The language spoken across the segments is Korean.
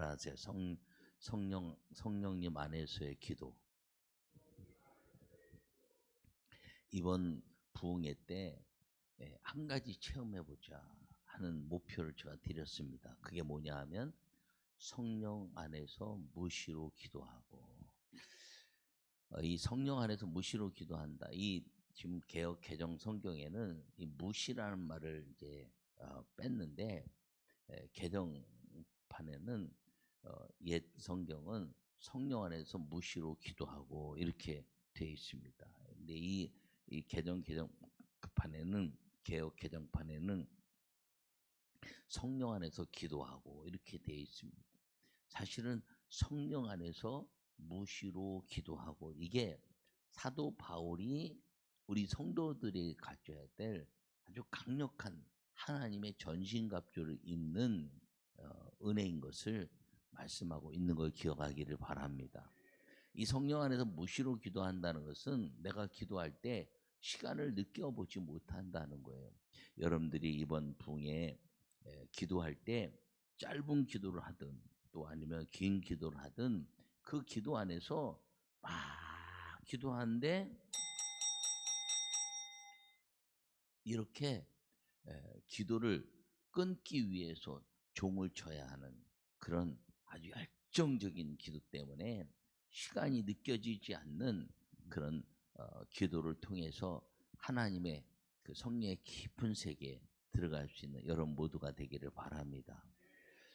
따라하세요. 성 성령 성령님 안에서의 기도. 이번 부흥회 때 한 가지 체험해 보자 하는 목표를 제가 드렸습니다. 그게 뭐냐 하면 성령 안에서 무시로 기도하고 어, 이 성령 안에서 무시로 기도한다. 이 지금 개혁 개정 성경에는 이 무시라는 말을 이제 어, 뺐는데 에, 개정판에는 어, 옛 성경은 성령 안에서 무시로 기도하고 이렇게 되어 있습니다. 근데 이, 이 개정 개정판에는 개혁 개정판에는 성령 안에서 기도하고 이렇게 되어 있습니다. 사실은 성령 안에서 무시로 기도하고 이게 사도 바울이 우리 성도들이 가져야 될 아주 강력한 하나님의 전신갑주를 입는 어, 은혜인 것을 말씀하고 있는 걸 기억하기를 바랍니다. 이 성령 안에서 무시로 기도한다는 것은 내가 기도할 때 시간을 느껴보지 못한다는 거예요. 여러분들이 이번 붕에 기도할 때 짧은 기도를 하든 또 아니면 긴 기도를 하든 그 기도 안에서 막 기도하는데 이렇게 기도를 끊기 위해서 종을 쳐야 하는 그런 아주 열정적인 기도 때문에 시간이 느껴지지 않는 그런 어, 기도를 통해서 하나님의 그 성령의 깊은 세계에 들어갈 수 있는 여러분 모두가 되기를 바랍니다.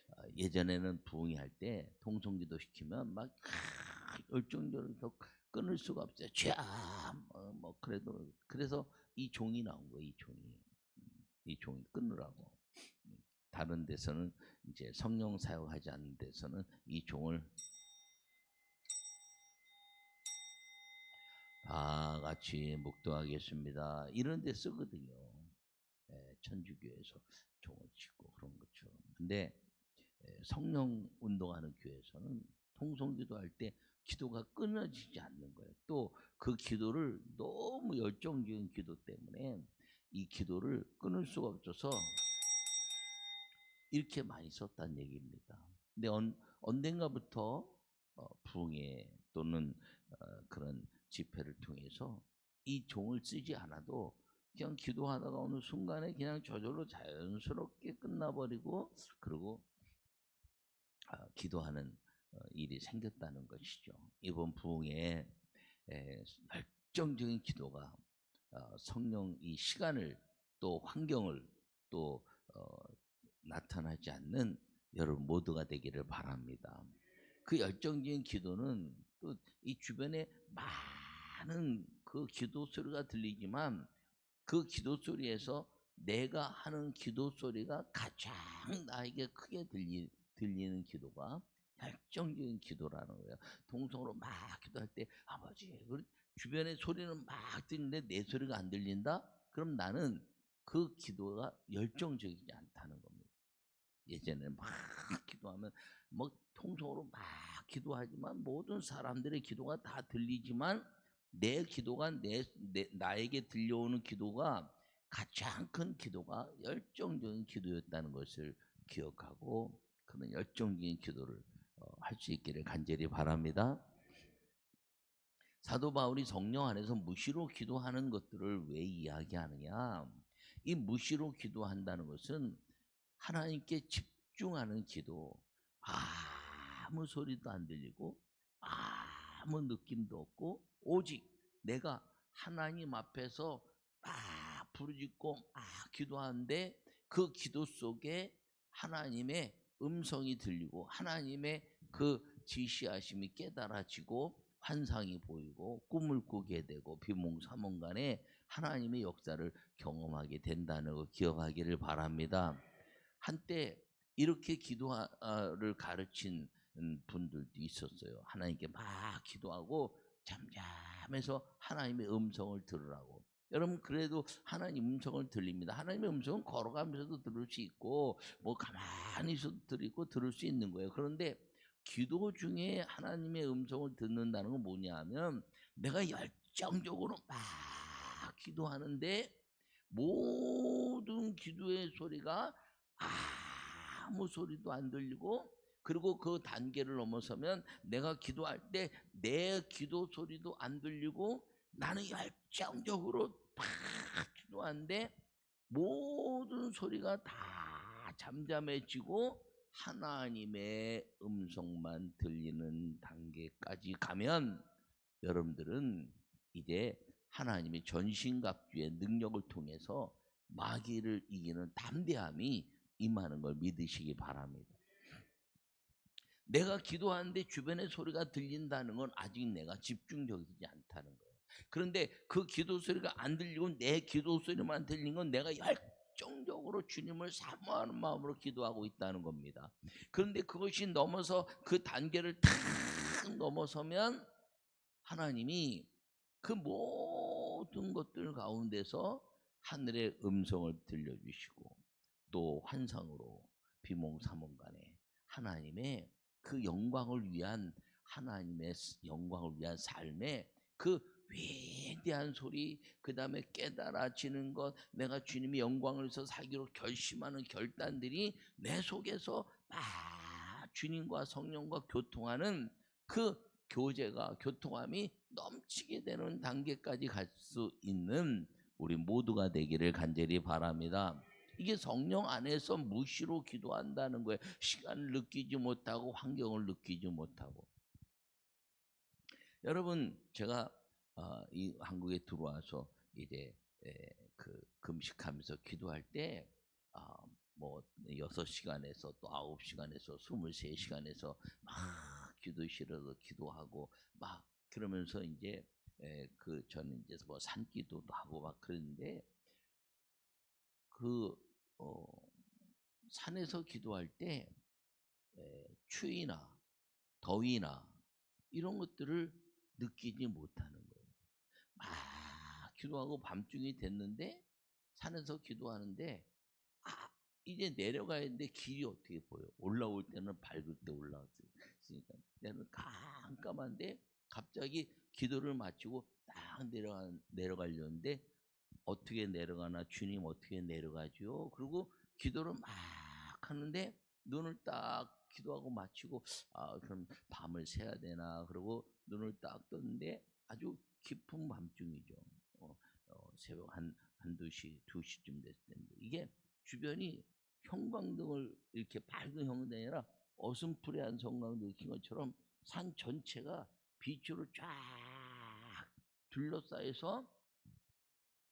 어, 예전에는 부흥이 할때 통성기도 시키면 막 열정적으로 끊을 수가 없어요. 쫙, 뭐, 뭐 그래도 그래서 이 종이 나온 거예요. 이 종이 이 종이 끊으라고. 다른 데서는 이제 성령 사용하지 않는 데서는 이 종을 다 같이 묵도하겠습니다. 이런 데 쓰거든요. 예, 천주교에서 종을 치고 그런 것처럼. 근데 예, 성령 운동하는 교회에서는 통성기도 할 때 기도가 끊어지지 않는 거예요. 또 그 기도를 너무 열정적인 기도 때문에 이 기도를 끊을 수가 없어서 이렇게 많이 썼다는 얘기입니다. 근데 언, 언젠가부터 어, 부흥회 또는 어, 그런 집회를 통해서 이 종을 쓰지 않아도 그냥 기도하다가 어느 순간에 그냥 저절로 자연스럽게 끝나버리고 그리고 아, 기도하는 어, 일이 생겼다는 것이죠. 이번 부흥에 열정적인 기도가 어, 성령 이 시간을 또 환경을 또 어, 나타나지 않는 여러분 모두가 되기를 바랍니다. 그 열정적인 기도는 또 이 주변에 많은 그 기도 소리가 들리지만 그 기도 소리에서 내가 하는 기도 소리가 가장 나에게 크게 들리, 들리는 기도가 열정적인 기도라는 거예요. 동성으로 막 기도할 때 아버지 주변의 소리는 막 들리는데 내 소리가 안 들린다? 그럼 나는 그 기도가 열정적이지 않다는 겁니다. 예전에 막 기도하면 뭐 통성으로 막 기도하지만 모든 사람들의 기도가 다 들리지만 내 기도가 내, 내 나에게 들려오는 기도가 가장 큰 기도가 열정적인 기도였다는 것을 기억하고 그런 열정적인 기도를 어, 할수 있기를 간절히 바랍니다. 사도 바울이 성령 안에서 무시로 기도하는 것들을 왜 이야기하느냐? 이 무시로 기도한다는 것은 하나님께 집중하는 기도. 아무 소리도 안 들리고 아무 느낌도 없고 오직 내가 하나님 앞에서 막 부르짖고 막 기도하는데 그 기도 속에 하나님의 음성이 들리고 하나님의 그 지시하심이 깨달아지고 환상이 보이고 꿈을 꾸게 되고 비몽사몽간에 하나님의 역사를 경험하게 된다는 걸 기억하기를 바랍니다. 한때 이렇게 기도를 가르친 분들도 있었어요. 하나님께 막 기도하고 잠잠해서 하나님의 음성을 들으라고. 여러분 그래도 하나님 음성을 들립니다. 하나님의 음성은 걸어가면서도 들을 수 있고 뭐 가만히 있어도 들고 들을 수 있는 거예요. 그런데 기도 중에 하나님의 음성을 듣는다는 건 뭐냐면 내가 열정적으로 막 기도하는데 모든 기도의 소리가 아무 소리도 안 들리고 그리고 그 단계를 넘어서면 내가 기도할 때 내 기도 소리도 안 들리고 나는 열정적으로 막 기도하는데 모든 소리가 다 잠잠해지고 하나님의 음성만 들리는 단계까지 가면 여러분들은 이제 하나님의 전신갑주의 능력을 통해서 마귀를 이기는 담대함이 임하는 걸 믿으시기 바랍니다. 내가 기도하는데 주변의 소리가 들린다는 건 아직 내가 집중적이지 않다는 거예요. 그런데 그 기도 소리가 안 들리고 내 기도 소리만 들린 건 내가 열정적으로 주님을 사모하는 마음으로 기도하고 있다는 겁니다. 그런데 그것이 넘어서 그 단계를 탁 넘어서면 하나님이 그 모든 것들 가운데서 하늘의 음성을 들려주시고 또 환상으로 비몽 사몽간에 하나님의 그 영광을 위한 하나님의 영광을 위한 삶의 그 위대한 소리 그 다음에 깨달아지는 것 내가 주님의 영광을 위해서 살기로 결심하는 결단들이 내 속에서 막 주님과 성령과 교통하는 그 교제가 교통함이 넘치게 되는 단계까지 갈 수 있는 우리 모두가 되기를 간절히 바랍니다. 이게 성령 안에서 무시로 기도한다는 거예요. 시간을 느끼지 못하고 환경을 느끼지 못하고. 여러분 제가 어, 이 한국에 들어와서 이제 에, 그 금식하면서 기도할 때 아, 뭐 6시간에서 또 9시간에서 23시간에서 막 기도실에서 기도하고 막 그러면서 이제 에, 그 저는 이제 뭐 산기도도 하고 막 그랬는데 그 어, 산에서 기도할 때 에, 추위나 더위나 이런 것들을 느끼지 못하는 거예요. 막 기도하고 밤중이 됐는데 산에서 기도하는데 아 이제 내려가야 되는데 길이 어떻게 보여? 올라올 때는 밝을 때 올라왔으니까 내는 깜깜한데 갑자기 기도를 마치고 딱 내려가 내려가려는데 어떻게 내려가나 주님 어떻게 내려가죠? 그리고 기도를 막 하는데 눈을 딱 기도하고 마치고 아 그럼 밤을 새야 되나 그러고 눈을 딱 떴는데 아주 깊은 밤중이죠. 어, 어, 새벽 한 한두 시, 두 시쯤 됐을 텐데 이게 주변이 형광등을 이렇게 밝은 형광등이 아니라 어슴푸레한 성광등 킨 것처럼 산 전체가 빛으로 쫙 둘러싸여서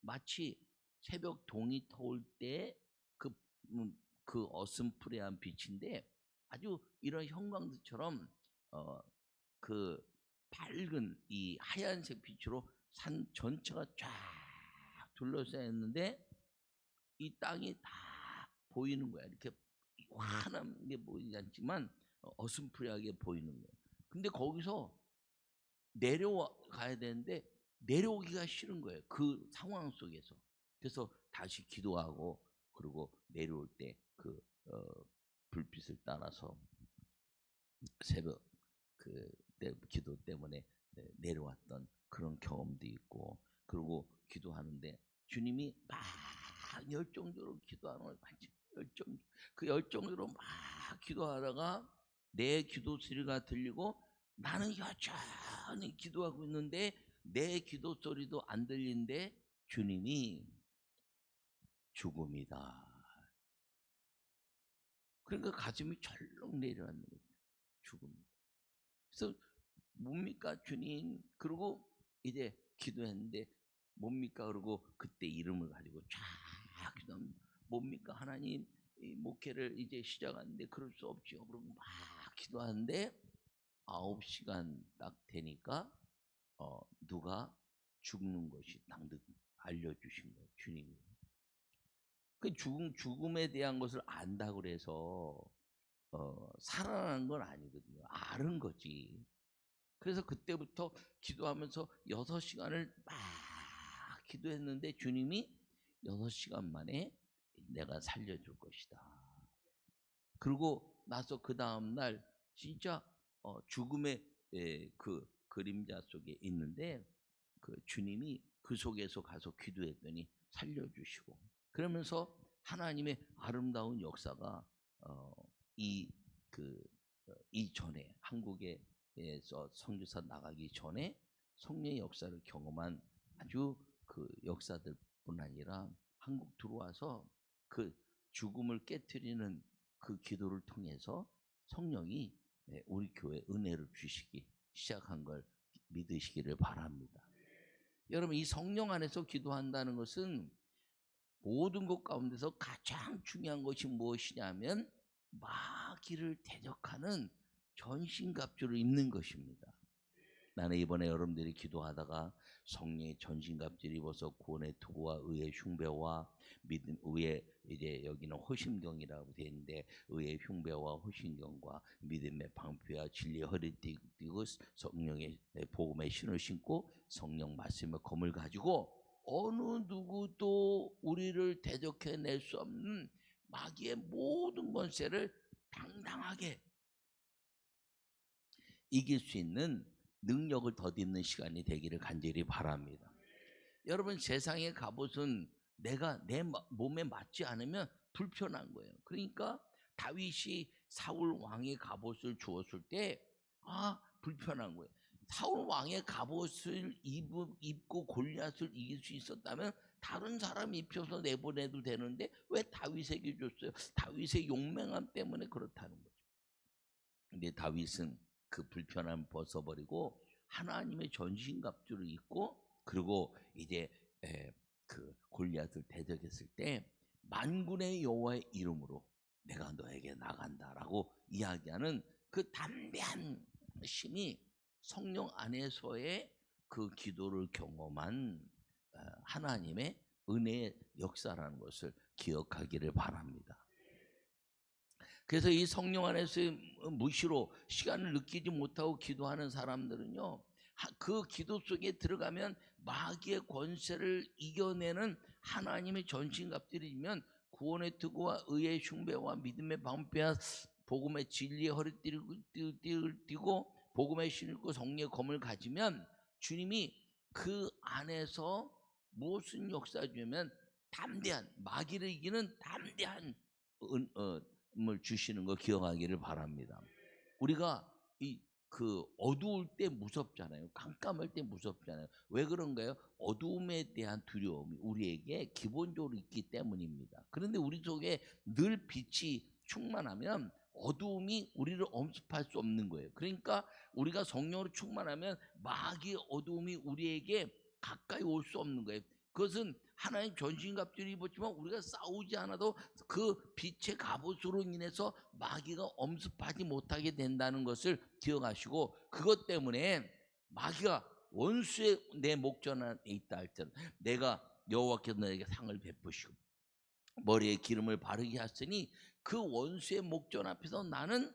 마치 새벽 동이 터올 때그 음, 그 어슴푸레한 빛인데 아주 이런 형광등처럼 어 그 밝은 이 하얀색 빛으로 산 전체가 쫙 둘러싸여 있는데 이 땅이 다 보이는 거야. 이렇게 환한 게 보이지 않지만 어슴푸레하게 보이는 거야. 근데 거기서 내려가야 되는데 내려오기가 싫은 거예요. 그 상황 속에서. 그래서 다시 기도하고 그리고 내려올 때그 어, 불빛을 따라서 새벽 그 기도 때문에 내려왔던 그런 경험도 있고 그리고 기도하는데 주님이 막 열정적으로 기도하는. 열정 그 열정적으로 막 기도하다가 내 기도 소리가 들리고 나는 여전히 기도하고 있는데 내 기도 소리도 안 들리는데 주님이 죽음이다. 그러니까 가슴이 철렁 내려앉는 거죠. 죽음. 그래서 뭡니까 주님? 그리고 이제 기도했는데 뭡니까? 그러고 그때 이름을 가지고 쫙 기도합니다. 뭡니까? 하나님 이 목회를 이제 시작하는데 그럴 수 없죠. 그러고 막 기도하는데 아홉 시간 딱 되니까 어, 누가 죽는 것이 당득 알려주신 거예요. 주님이. 그 죽음, 죽음에 대한 것을 안다 그래서 어, 살아나는 건 아니거든요. 아는 거지. 그래서 그때부터 기도하면서 여섯 시간을 막 기도했는데 주님이 여섯 시간 만에 내가 살려줄 것이다. 그리고 나서 그 다음날 진짜 어, 죽음의 에, 그 그림자 속에 있는데 그 주님이 그 속에서 가서 기도했더니 살려주시고 그러면서 하나님의 아름다운 역사가 어, 이그 어, 이전에 한국에서 선교사 나가기 전에 성령의 역사를 경험한 아주 그 역사들뿐 아니라 한국 들어와서 그 죽음을 깨뜨리는 그 기도를 통해서 성령이 예, 우리 교회 은혜를 주시기 시작한 걸 믿으시기를 바랍니다. 여러분 이 성령 안에서 기도한다는 것은 모든 것 가운데서 가장 중요한 것이 무엇이냐면 마귀를 대적하는 전신갑주를 입는 것입니다. 나는 이번에 여러분들이 기도하다가 성령의 전신갑주를 입어서 구원의 투구와 의의 흉배와 믿음 의의 이제 여기는 호심경이라고 되어 있는데 의의 흉배와 호심경과 믿음의 방패와 진리의 허리띠 띠고 성령의 복음의 신을 신고 성령 말씀의 검을 가지고 어느 누구도 우리를 대적해낼 수 없는 마귀의 모든 권세를 당당하게 이길 수 있는 능력을 덧입는 시간이 되기를 간절히 바랍니다. 여러분 세상의 갑옷은 내가 내 마- 몸에 맞지 않으면 불편한 거예요. 그러니까 다윗이 사울 왕의 갑옷을 주었을 때 아 불편한 거예요. 사울 왕의 갑옷을 입- 입고 골리앗을 이길 수 있었다면 다른 사람 입혀서 내보내도 되는데 왜 다윗에게 줬어요? 다윗의 용맹함 때문에 그렇다는 거죠. 근데 다윗은 그 불편함을 벗어버리고 하나님의 전신갑주를 입고 그리고 이제 에, 그 골리앗을 대적했을 때 만군의 여호와의 이름으로 내가 너에게 나간다라고 이야기하는 그 담대한 힘이 성령 안에서의 그 기도를 경험한 어, 하나님의 은혜의 역사라는 것을 기억하기를 바랍니다. 그래서 이 성령 안에서 무시로 시간을 느끼지 못하고 기도하는 사람들은요, 하- 그 기도 속에 들어가면 마귀의 권세를 이겨내는 하나님의 전신갑들이면 구원의 투구와 의의 흉배와 믿음의 방패와 복음의 진리의 허리띠를 띠고 복음의 신고 성령의 검을 가지면 주님이 그 안에서 무슨 역사 주면 담대한 마귀를 이기는 담대한 은, 어, 을 주시는 거 기억하기를 바랍니다. 우리가 이 그 어두울 때 무섭잖아요. 깜깜할 때 무섭잖아요. 왜 그런가요? 어두움에 대한 두려움이 우리에게 기본적으로 있기 때문입니다. 그런데 우리 속에 늘 빛이 충만하면 어두움이 우리를 엄습할 수 없는 거예요. 그러니까 우리가 성령으로 충만하면 마귀의 어두움이 우리에게 가까이 올 수 없는 거예요. 그것은 하나님 전신갑주를 입었지만 우리가 싸우지 않아도 그 빛의 갑옷으로 인해서 마귀가 엄습하지 못하게 된다는 것을 기억하시고 그것 때문에 마귀가 원수의 내 목전 안에 있다 할때 내가 여호와께서 너에게 상을 베푸시고 머리에 기름을 바르게 하시니 그 원수의 목전 앞에서 나는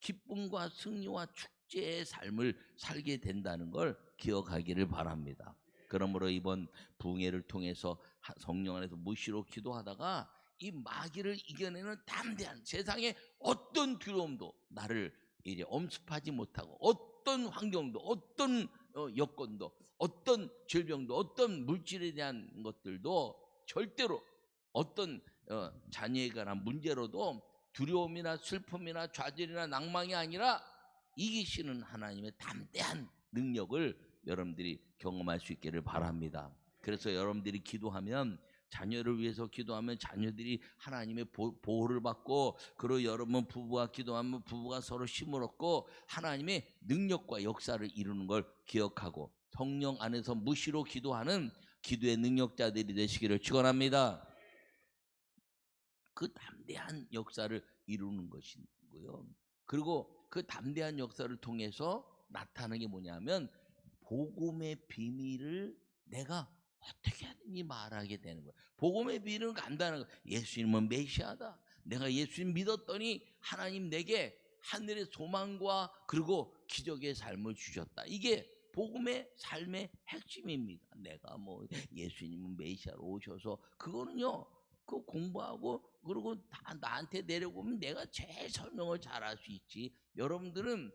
기쁨과 승리와 축제의 삶을 살게 된다는 걸 기억하기를 바랍니다. 그러므로 이번 부흥회를 통해서 하- 성령 안에서 무시로 기도하다가 이 마귀를 이겨내는 담대한 세상의 어떤 두려움도 나를 이제 엄습하지 못하고 어떤 환경도 어떤 어, 여건도 어떤 질병도 어떤 물질에 대한 것들도 절대로 어떤 어, 자녀에 관한 문제로도 두려움이나 슬픔이나 좌절이나 낭망이 아니라 이기시는 하나님의 담대한 능력을 여러분들이 경험할 수 있기를 바랍니다. 그래서 여러분들이 기도하면 자녀를 위해서 기도하면 자녀들이 하나님의 보, 보호를 받고 그리고 여러분 부부가 기도하면 부부가 서로 힘을 얻고 하나님의 능력과 역사를 이루는 걸 기억하고 성령 안에서 무시로 기도하는 기도의 능력자들이 되시기를 축원합니다. 그 담대한 역사를 이루는 것이고요. 그리고 그 담대한 역사를 통해서 나타나는 게 뭐냐면 복음의 비밀을 내가 어떻게 하든지 말하게 되는 거야. 복음의 비밀은 간단한 거. 예수님은 메시아다. 내가 예수님 믿었더니 하나님 내게 하늘의 소망과 그리고 기적의 삶을 주셨다. 이게 복음의 삶의 핵심입니다. 내가 뭐 예수님은 메시아로 오셔서 그거는요. 그 공부하고 그리고 다 나한테 내려오면 내가 제일 설명을 잘할 수 있지. 여러분들은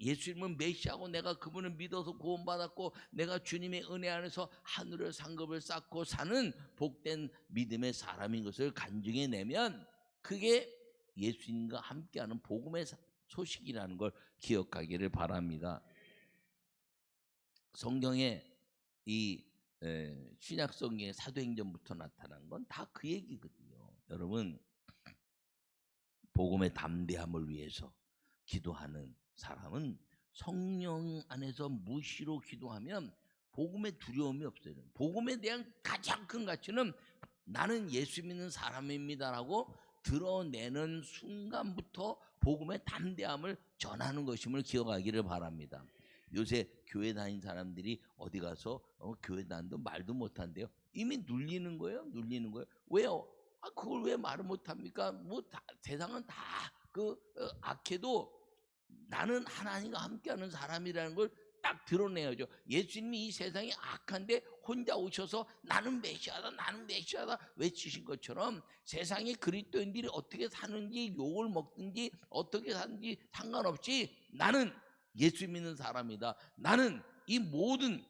예수님은 메시아고 내가 그분을 믿어서 구원받았고 내가 주님의 은혜 안에서 하늘의 상급을 쌓고 사는 복된 믿음의 사람인 것을 간증해 내면 그게 예수님과 함께하는 복음의 사- 소식이라는 걸 기억하기를 바랍니다. 성경에 이 에, 신약 성경의 사도행전부터 나타난 건 다 그 얘기거든요. 여러분 복음의 담대함을 위해서 기도하는 사람은 성령 안에서 무시로 기도하면 복음의 두려움이 없어요. 복음에 대한 가장 큰 가치는 나는 예수 믿는 사람입니다라고 드러내는 순간부터 복음의 담대함을 전하는 것임을 기억하기를 바랍니다. 요새 교회 다닌 사람들이 어디 가서 어, 교회 다닌도 말도 못한대요. 이미 눌리는 거예요. 눌리는 거예요. 왜요? 아, 그걸 왜 말을 못합니까? 뭐 다, 세상은 다 그 악해도 나는 하나님과 함께하는 사람이라는 걸 딱 드러내야죠. 예수님이 이 세상이 악한데 혼자 오셔서 나는 메시아다, 나는 메시아다 외치신 것처럼 세상의 그리스도인들이 어떻게 사는지 욕을 먹든지 어떻게 사는지 상관없이 나는 예수 믿는 사람이다. 나는 이 모든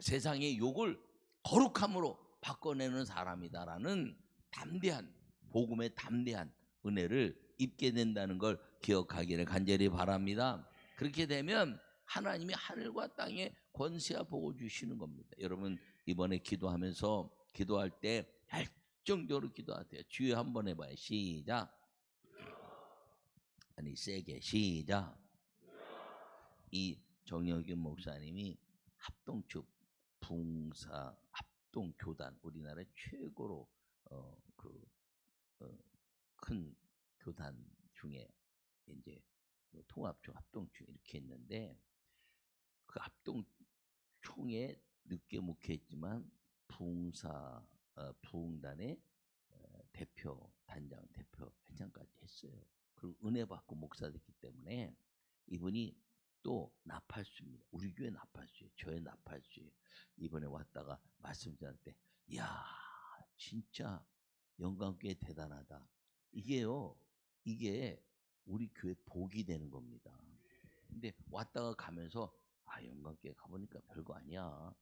세상의 욕을 거룩함으로 바꿔내는 사람이다라는 담대한 복음의 담대한 은혜를 입게 된다는 걸 기억하기를 간절히 바랍니다. 그렇게 되면 하나님이 하늘과 땅에 권세와 복을 주시는 겁니다. 여러분 이번에 기도하면서 기도할 때 열정적으로 기도하세요. 주여 한번 해봐요. 시작. 아니 세게 시작. 이 정혁윤 목사님이 합동축 붕사 합동 교단 우리나라 최고로 어, 어그큰 교단 중에 이제 뭐 통합총 합동총 이렇게 있는데 그 합동총에 늦게 묵혀있지만 부흥사 어, 부흥단의 어, 대표 단장 대표 회장까지 했어요. 그리고 은혜 받고 목사 됐기 때문에 이분이 또 나팔수입니다. 우리 교회 나팔수예요. 저의 나팔수예요. 이번에 왔다가 말씀 때, 야 진짜 영광교회 대단하다. 이게요, 이게 우리 교회 복이 되는 겁니다. 근데 왔다가 가면서 아 영광교회 가보니까 별거 아니야.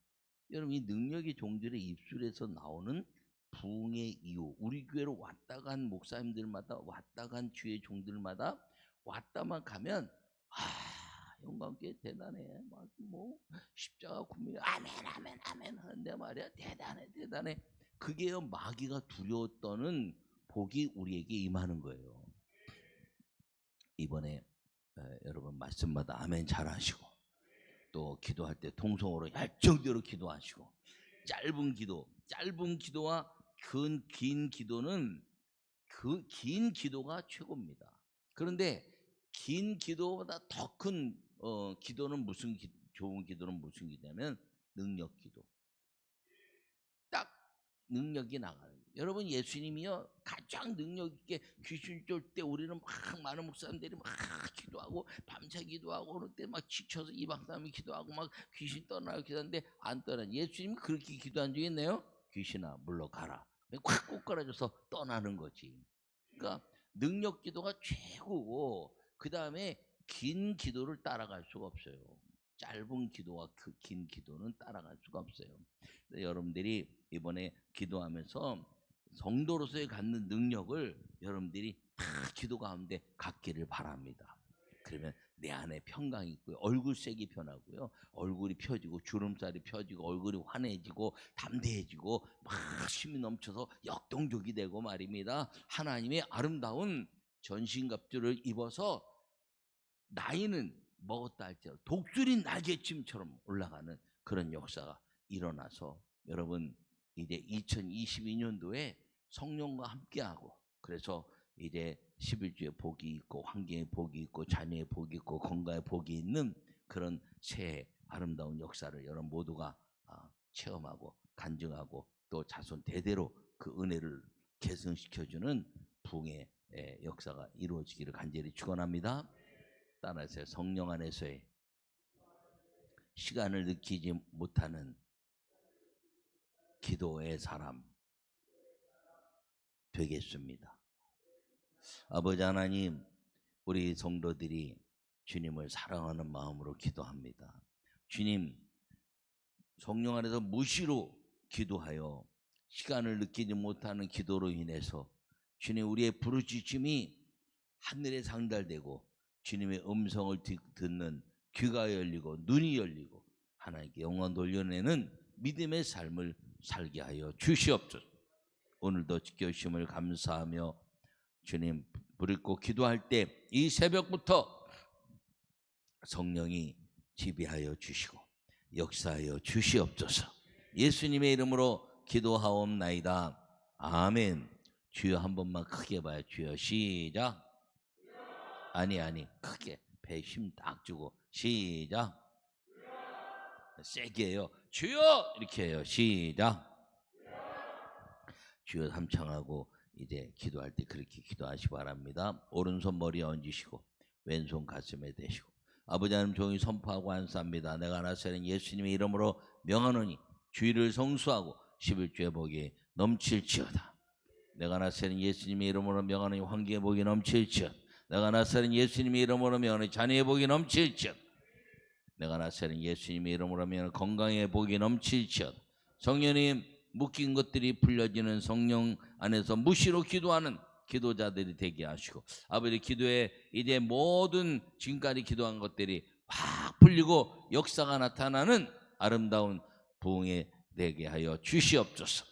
여러분 이 능력의 종들의 입술에서 나오는 부흥의 이유, 우리 교회로 왔다 간 목사님들마다 왔다 간 주의 종들마다 왔다만 가면 아 영광교회 대단해. 막뭐 십자가 구미 아멘 아멘 아멘 하는데 말이야 대단해 대단해. 그게요 마귀가 두려웠더는 복이 우리에게 임하는 거예요. 이번에 에, 여러분 말씀마다 아멘 잘하시고 또 기도할 때 통성으로 열정대로 기도하시고 짧은 기도 짧은 기도와 긴, 긴 기도는 그 긴 기도가 최고입니다. 그런데 긴 기도보다 더큰 어, 기도는 무슨 기, 좋은 기도는 무슨 기도냐면 능력 기도. 딱 능력이 나가는 거예요. 여러분 예수님이요 가장 능력 있게 귀신 쫓을 때 우리는 막 많은 목사님들이 막 기도하고 밤새 기도하고 그럴 때 막 지쳐서 이방 사람이 기도하고 막 귀신 떠나고 기도하는데 안 떠나. 예수님이 그렇게 기도한 적이 있나요? 귀신아 물러가라. 콱 꼬꾸라져서 떠나는 거지. 그러니까 능력 기도가 최고고 그 다음에 긴 기도를 따라갈 수가 없어요. 짧은 기도와 그 긴 기도는 따라갈 수가 없어요. 여러분들이 이번에 기도하면서 성도로서의 갖는 능력을 여러분들이 다 기도 가운데 갖기를 바랍니다. 그러면 내 안에 평강이 있고요. 얼굴색이 변하고요. 얼굴이 펴지고 주름살이 펴지고 얼굴이 환해지고 담대해지고 막 힘이 넘쳐서 역동적이 되고 말입니다. 하나님의 아름다운 전신갑주를 입어서 나이는 먹었다 할지라도 독수리 날개침처럼 올라가는 그런 역사가 일어나서 여러분 이제 2022년도에 성령과 함께하고 그래서 이제 11주에 복이 있고 환경에 복이 있고 자녀의 복이 있고 건강에 복이 있는 그런 새해 아름다운 역사를 여러분 모두가 아, 체험하고 간증하고 또 자손 대대로 그 은혜를 계승시켜주는 부흥의 예, 역사가 이루어지기를 간절히 축원합니다. 따라서 성령 안에서의 시간을 느끼지 못하는 기도의 사람 되겠습니다. 아버지 하나님, 우리 성도들이 주님을 사랑하는 마음으로 기도합니다. 주님, 성령 안에서 무시로 기도하여 시간을 느끼지 못하는 기도로 인해서 주님 우리의 부르짖음이 하늘에 상달되고 주님의 음성을 듣- 듣는 귀가 열리고 눈이 열리고 하나님께 영원 돌려내는 믿음의 삶을 살게 하여 주시옵소서. 오늘도 지켜주심을 감사하며 주님 부르고 기도할 때 이 새벽부터 성령이 지배하여 주시고 역사하여 주시옵소서. 예수님의 이름으로 기도하옵나이다. 아멘. 주여 한 번만 크게 봐요. 주여 시작. 아니 아니 크게 배 힘 딱 주고 시작. 세게 해요. 주여 이렇게 해요. 시작. 주여 삼창하고 이제 기도할 때 그렇게 기도하시 기 바랍니다. 오른손 머리에 얹으시고 왼손 가슴에 대시고 아버지 하나님 종이 선포하고 안쌉니다. 내가 나서는 예수님의 이름으로 명하노니 주의를 성수하고 11주의 복이 넘칠지어다. 내가 나서는 예수님의 이름으로 명하노니 환경의 복이 넘칠지어다. 내가 나서는 예수님의 이름으로 명하노니 자녀의 복이 넘칠지어다. 내가 나서는 예수님의 이름으로 명하노니 건강의 복이 넘칠지어다. 성령님 묶인 것들이 풀려지는 성령 안에서 무시로 기도하는 기도자들이 되게 하시고 아버지 기도에 이제 모든 지금까지 기도한 것들이 확 풀리고 역사가 나타나는 아름다운 부흥에 되게 하여 주시옵소서.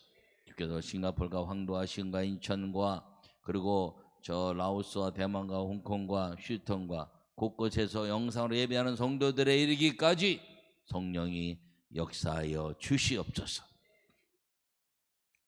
주께서 싱가폴과 황도와 신과 인천과 그리고 저 라오스와 대만과 홍콩과 휴턴과 곳곳에서 영상으로 예배하는 성도들에 이르기까지 성령이 역사하여 주시옵소서.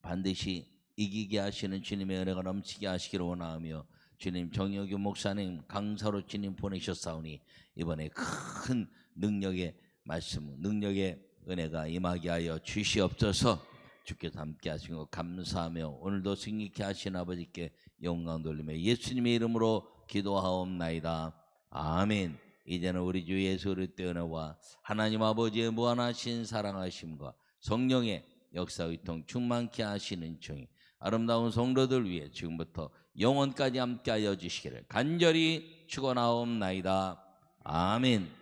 반드시 이기게 하시는 주님의 은혜가 넘치게 하시기를 원하며 주님 정혁규 목사님 강사로 주님 보내셨사오니 이번에 큰 능력의 말씀, 능력의 은혜가 임하게 하여 주시옵소서. 주께서 함께 하신 것 감사하며 오늘도 승리케 하신 아버지께 영광 돌리며 예수님의 이름으로 기도하옵나이다. 아멘. 이제는 우리 주 예수 그리스도의 은혜와 하나님 아버지의 무한하신 사랑하심과 성령의 역사 의통 충만케 하시는 중이 아름다운 성도들 위해 지금부터 영원까지 함께하여 주시기를 간절히 축원하옵나이다. 아멘.